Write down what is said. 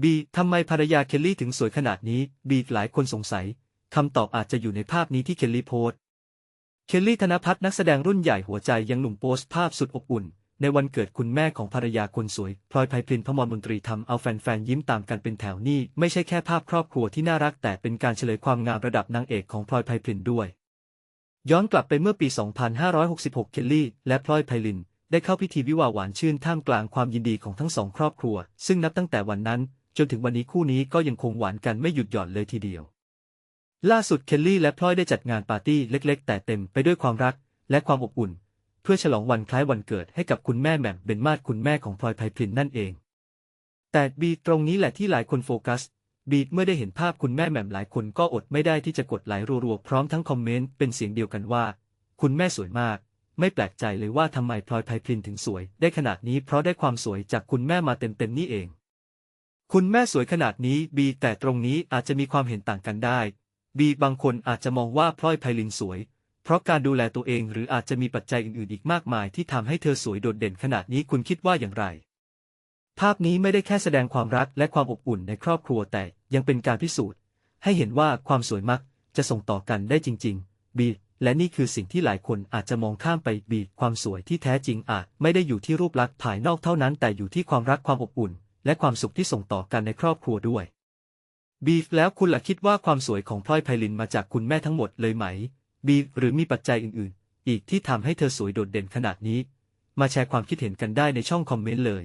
บีทำไมภรรยาเคลลี่ถึงสวยขนาดนี้ บีหลายคนสงสัย คำตอบอาจจะอยู่ในภาพนี้ที่เคลลี่โพสเคลลี่ธนพัฒน์นักแสดงรุ่นใหญ่หัวใจยังหนุ่มโพสต์ภาพสุดอบอุ่น ในวันเกิดคุณแม่ของภรรยาคนสวย พลอยไพพลินพมรมนตรีทำเอาแฟนๆยิ้มตามกันเป็นแถวนี่ไม่ใช่แค่ภาพครอบครัวที่น่ารักแต่เป็นการเฉลยความงามระดับนางเอกของพลอยไพพลินด้วย ย้อนกลับไปเมื่อปี 2566 เคลลี่ และพลอยไพลิน ได้เข้าพิธีวิวาห์หวานชื่นท่ามกลางความยินดีของทั้งสองครอบครัว ซึ่งนับตั้งแต่วันนั้น จนถึงวันนี้คู่นี้ก็ยังคงหวานกันไม่หยุดหย่อนเลยทีเดียว ล่าสุดเคลลี่และพลอยได้จัดงานปาร์ตี้เล็ก ๆ แต่เต็มไปด้วยความรักและความอบอุ่น เพื่อฉลองวันคล้ายวันเกิดให้กับคุณแม่แหม่มเบนมาศคุณแม่ของพลอยไพพลินนั่นเอง แต่บีตรงนี้แหละที่หลายคนโฟกัสบีเมื่อได้เห็นภาพคุณแม่แหม่มหลายคนก็อดไม่ได้ที่จะกดไลค์รัวๆพร้อมทั้งคอมเมนต์เป็นเสียงเดียวกันว่า คุณแม่สวยมาก ไม่แปลกใจเลยว่าทำไมพลอยไพพลินถึงสวย ได้ขนาดนี้เพราะได้ความสวยจากคุณแม่มาเต็มๆนี่เอง คุณแม่สวยขนาดนี้บีแต่ตรงนี้อาจจะมีความเห็นต่างกันได้บีบางคนอาจจะมองว่าพลอยไพลินสวย เพราะการดูแลตัวเองหรืออาจจะมีปัจจัยอื่นๆอีกมากมายที่ทำให้เธอสวยโดดเด่นขนาดนี้คุณคิดว่าอย่างไร ภาพนี้ไม่ได้แค่แสดงความรักและความอบอุ่นในครอบครัวแต่ยังเป็นการพิสูจน์ ให้เห็นว่าความสวยมักจะส่งต่อกันได้จริง ๆ บีและนี่คือสิ่งที่หลายคนอาจจะมองข้ามไปบีความสวยที่แท้จริงอาจไม่ได้อยู่ที่รูปลักษณ์ภายนอกเท่านั้นแต่อยู่ที่ความรักความอบอุ่น และความสุขที่ส่งต่อกันในครอบครัวด้วยบีฟแล้วคุณล่ะคิดว่าความสวยของพลอยไพลินมาจากคุณแม่ทั้งหมดเลยไหมบีฟหรือมีปัจจัยอื่นๆ อีกที่ทำให้เธอสวยโดดเด่นขนาดนี้ มาแชร์ความคิดเห็นกันได้ในช่องคอมเมนต์เลย